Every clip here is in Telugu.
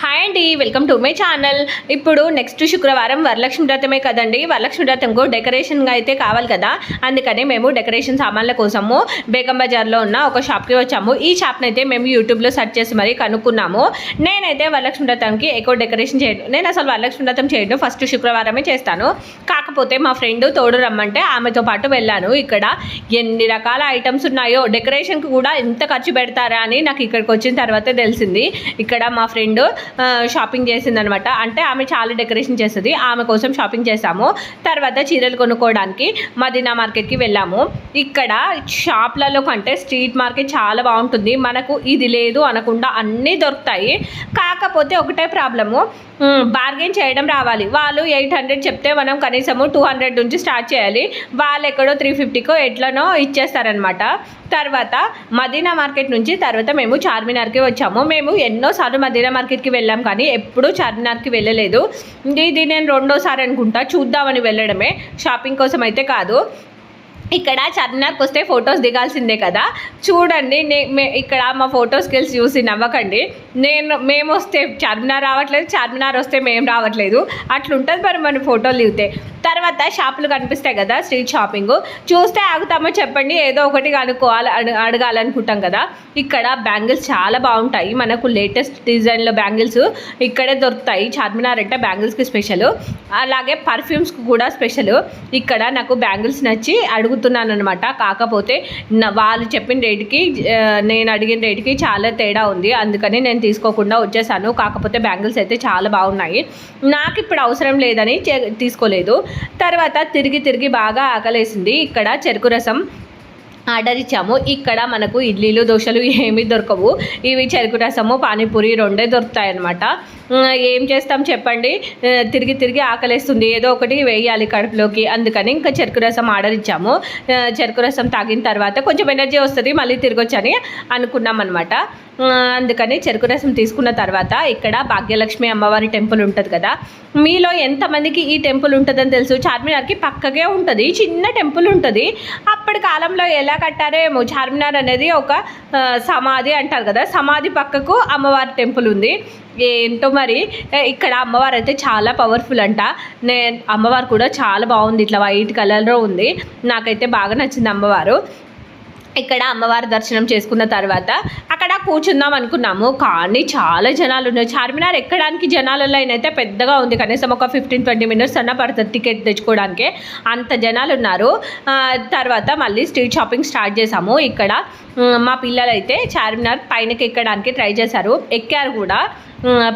హాయ్ అండి వెల్కమ్ టు మై ఛానల్. ఇప్పుడు నెక్స్ట్ శుక్రవారం వరలక్ష్మి వ్రతమే కదండి. వరలక్ష్మి వ్రతంకు డెకరేషన్గా అయితే కావాలి కదా. అందుకని మేము డెకరేషన్ సామాన్ల కోసము బేగం బజార్లో ఉన్న ఒక షాప్కి వచ్చాము. ఈ షాప్ని అయితే మేము యూట్యూబ్లో సెర్చ్ చేసి మరీ కనుక్కున్నాము. నేనైతే వరలక్ష్మి వ్రతంకి ఎక్కువ డెకరేషన్ చేయను. నేను అసలు వరలక్ష్మి వ్రతం చేయడం ఫస్ట్ శుక్రవారమే చేస్తాను. కాకపోతే మా ఫ్రెండ్ తోడు రమ్మంటే ఆమెతో పాటు వెళ్ళాను. ఇక్కడ ఎన్ని రకాల ఐటమ్స్ ఉన్నాయో డెకరేషన్కి కూడా ఎంత ఖర్చు పెడతారా అని నాకు ఇక్కడికి వచ్చిన తర్వాతే తెలిసింది. ఇక్కడ మా ఫ్రెండ్ షాపింగ్ చేసిందనమాట. అంటే ఆమె చాలా డెకరేషన్ చేస్తుంది. ఆమె కోసం షాపింగ్ చేసాము. తర్వాత చీరలు కొనుక్కోవడానికి మదీనా మార్కెట్కి వెళ్ళాము. ఇక్కడ షాప్లలో కంటే స్ట్రీట్ మార్కెట్ చాలా బాగుంటుంది. మనకు ఇది లేదు అనకుండా అన్నీ దొరుకుతాయి. కాకపోతే ఒకటే ప్రాబ్లము బార్గెన్ చేయడం రావాలి. వాళ్ళు ఎయిట్ హండ్రెడ్ చెప్తే మనం కనీసము టూ హండ్రెడ్ నుంచి స్టార్ట్ చేయాలి. వాళ్ళు ఎక్కడో త్రీ ఫిఫ్టీకో ఎట్లనో ఇచ్చేస్తారనమాట. తర్వాత మదీనా మార్కెట్ నుంచి తర్వాత మేము చార్మినార్కి వచ్చాము. మేము ఎన్నోసార్లు మదీనా మార్కెట్కి వెళ్ళాం కానీ ఎప్పుడూ చార్మినార్కి వెళ్ళలేదు. ఇది నేను రెండోసారి అనుకుంటా చూద్దామని వెళ్ళడమే. షాపింగ్ కోసం అయితే కాదు. ఇక్కడ చార్మినార్కి వస్తే ఫొటోస్ దిగాల్సిందే కదా. చూడండి నే ఇక్కడ మా ఫోటో స్కిల్స్ చూసి నవ్వకండి. నేను మేము వస్తే చార్మినార్ రావట్లేదు చార్మినార్ వస్తే మేము రావట్లేదు. అట్లుంటుంది మరి మన ఫోటోలు దిగితే. తర్వాత షాపులు కనిపిస్తాయి కదా స్ట్రీట్ షాపింగ్. చూస్తే ఆగుతామో చెప్పండి ఏదో ఒకటి కనుక్కోవాలి అడగాలనుకుంటాం కదా. ఇక్కడ బ్యాంగిల్స్ చాలా బాగుంటాయి. మనకు లేటెస్ట్ డిజైన్లో బ్యాంగిల్స్ ఇక్కడే దొరుకుతాయి. చార్మినార్ అంటే బ్యాంగిల్స్కి స్పెషల్. అలాగే పర్ఫ్యూమ్స్కి కూడా స్పెషల్. ఇక్కడ నాకు బ్యాంగిల్స్ నచ్చి అడుగుతున్నాను అనమాట కాకపోతే వాళ్ళు చెప్పిన రేటుకి నేను అడిగిన రేటుకి చాలా తేడా ఉంది. అందుకని నేను తీసుకోకుండా వచ్చేసాను. కాకపోతే బ్యాంగిల్స్ అయితే చాలా బాగున్నాయి. నాకు ఇప్పుడు అవసరం లేదని చే- తీసుకోలేదు. తర్వాత తిరిగి తిరిగి బాగా ఆకలేసింది. ఇక్కడ చెరుకు రసం ఆర్డర్ ఇచ్చాము ఇక్కడ మనకు ఇడ్లీలు దోశలు ఏమీ దొరకవు. ఇవి చెరుకు రసము పానీపూరి రెండే దొరుకుతాయి అన్నమాట ఏం చేస్తాం చెప్పండి? తిరిగి తిరిగి ఆకలేస్తుంది. ఏదో ఒకటి వేయాలి కడుపులోకి. అందుకని ఇంకా చెరుకు రసం ఆర్డర్ ఇచ్చాము చెరుకు రసం తాగిన తర్వాత కొంచెం ఎనర్జీ వస్తుంది మళ్ళీ తిరగొచ్చని అనుకున్నాం అనమాట అందుకని చెరుకు రసం తీసుకున్న తర్వాత ఇక్కడ భాగ్యలక్ష్మి అమ్మవారి టెంపుల్ ఉంటుంది కదా. మీలో ఎంతమందికి ఈ టెంపుల్ ఉంటుందని తెలుసు? చార్మినార్కి పక్కకే ఉంటుంది. చిన్న టెంపుల్ ఉంటుంది. అప్పటి కాలంలో ఎలా కట్టారేమో చార్మినార్ అనేది ఒక సమాధి అంటారు కదా. సమాధి పక్కకు అమ్మవారి టెంపుల్ ఉంది. ఏంటో మరి ఇక్కడ అమ్మవారు అయితే చాలా పవర్ఫుల్ అంట. నే అమ్మవారు కూడా చాలా బాగుంది. ఇట్లా వైట్ కలర్లో ఉంది. నాకైతే బాగా నచ్చింది అమ్మవారు. ఇక్కడ అమ్మవారి దర్శనం చేసుకున్న తర్వాత అక్కడ కూర్చుందాం అనుకున్నాము. కానీ చాలా జనాలు ఉన్నారు. చార్మినార్ ఎక్కడానికి జనాలలో అయితే పెద్దగా ఉంది. కనీసం ఒక ఫిఫ్టీన్ ట్వంటీ మినిట్స్ అన్న పడుతుంది టికెట్ తెచ్చుకోవడానికి. అంత జనాలు ఉన్నారు. తర్వాత మళ్ళీ స్ట్రీట్ షాపింగ్ స్టార్ట్ చేసాము ఇక్కడ మా పిల్లలైతే చార్మినార్ పైనకి ఎక్కడానికి ట్రై చేశారు. ఎక్కారు కూడా.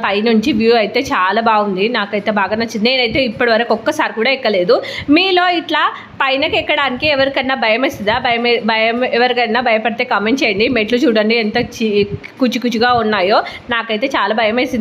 పైనుంచి వ్యూ అయితే చాలా బాగుంది. నాకైతే బాగా నచ్చింది. నేనైతే ఇప్పటి వరకు ఒక్కసారి కూడా ఎక్కలేదు. మీలో ఇట్లా పైనకి ఎక్కడానికి ఎవరికన్నా భయం వేస్తుందా భయం భయం ఎవరికైనా భయపడితే కామెంట్ చేయండి. మెట్లు చూడండి. ఎంత చి కుచి కుచిగా ఉన్నాయో నాకైతే చాలా భయం వేసింది